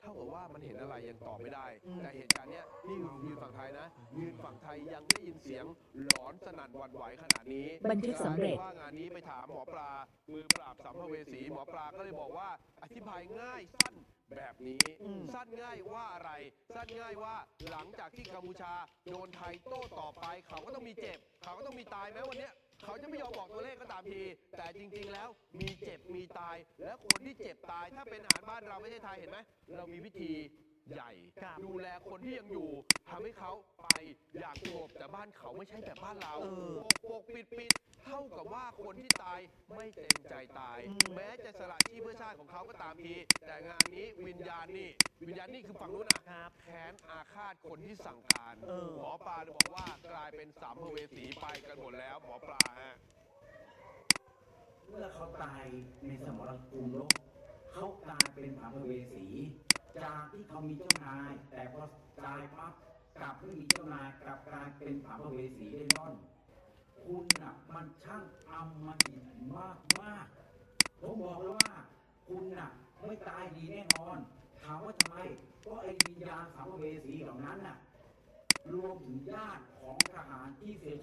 เท่ากับว่ามันเห็นอะไรยังตอบไม่ได้ แต่เหตุการณ์เนี้ยนี่ยืนฝั่งไทยนะ ยืนฝั่งไทยยังได้ยินเสียงหลอนสนั่นหวั่นไหวขนาดนี้บันทึกสำเร็จว่างานนี้ไปถามหมอปลา มือปราบสัมภเวสีหมอปลาก็เลยบอกว่าอธิบายง่ายสั้นแบบนี้ สั้นง่ายว่าอะไร สั้นง่ายว่าหลังจากที่กัมพูชาโดนไทยโต้ต่อไป เขาก็ต้องมีเจ็บ เขาก็ต้องมีตายแม้วันเนี้ย เขาจะไม่ยอมบอกตัวเลขก็ตามที แต่จริง ๆ แล้วมีเจ็บมีตาย และคนที่เจ็บตาย ถ้าเป็นอาหารบ้านเราไม่ใช่ไทยเห็นไหมเรามีวิธีใหญ่ ครับ ดูแลคนที่ยังอยู่ทำให้เขาไปอย่างสงบแต่บ้านเขาไม่ใช่แบบบ้านเราเออ ปกปกปิดปิดเท่ากับว่า คนที่ตายไม่เต็มใจตาย แม้จะสละชีพเพื่อชาติของเขาก็ตามที แต่งานนี้วิญญาณนี่ วิญญาณนี่คือฝั่งนู้นนะครับ แค้นอาฆาตคนที่สั่งการเออ หมอปลาเลยบอกว่ากลายเป็นสามภเวสีไปกันหมดแล้ว หมอปลาฮะ เมื่อเขาตายในสมรภูมิรบเขากลายเป็นสัมภเวสี จากที่เขามีเจ้านาย แต่พอตายปั๊บกลับไม่มีเจ้านายกลับกลายเป็นสัมภเวสีได้ร่อนคุณน่ะ มันช่างอำมหิตมากมากผมบอกแล้วว่า คุณน่ะ ไม่ตายดีแน่นอน ถามว่าทำไมก็ไอ้วิญญาณสัมภเวสีเหล่านั้นน่ะ รวมถึงญาติของทหารที่เสียชีวิต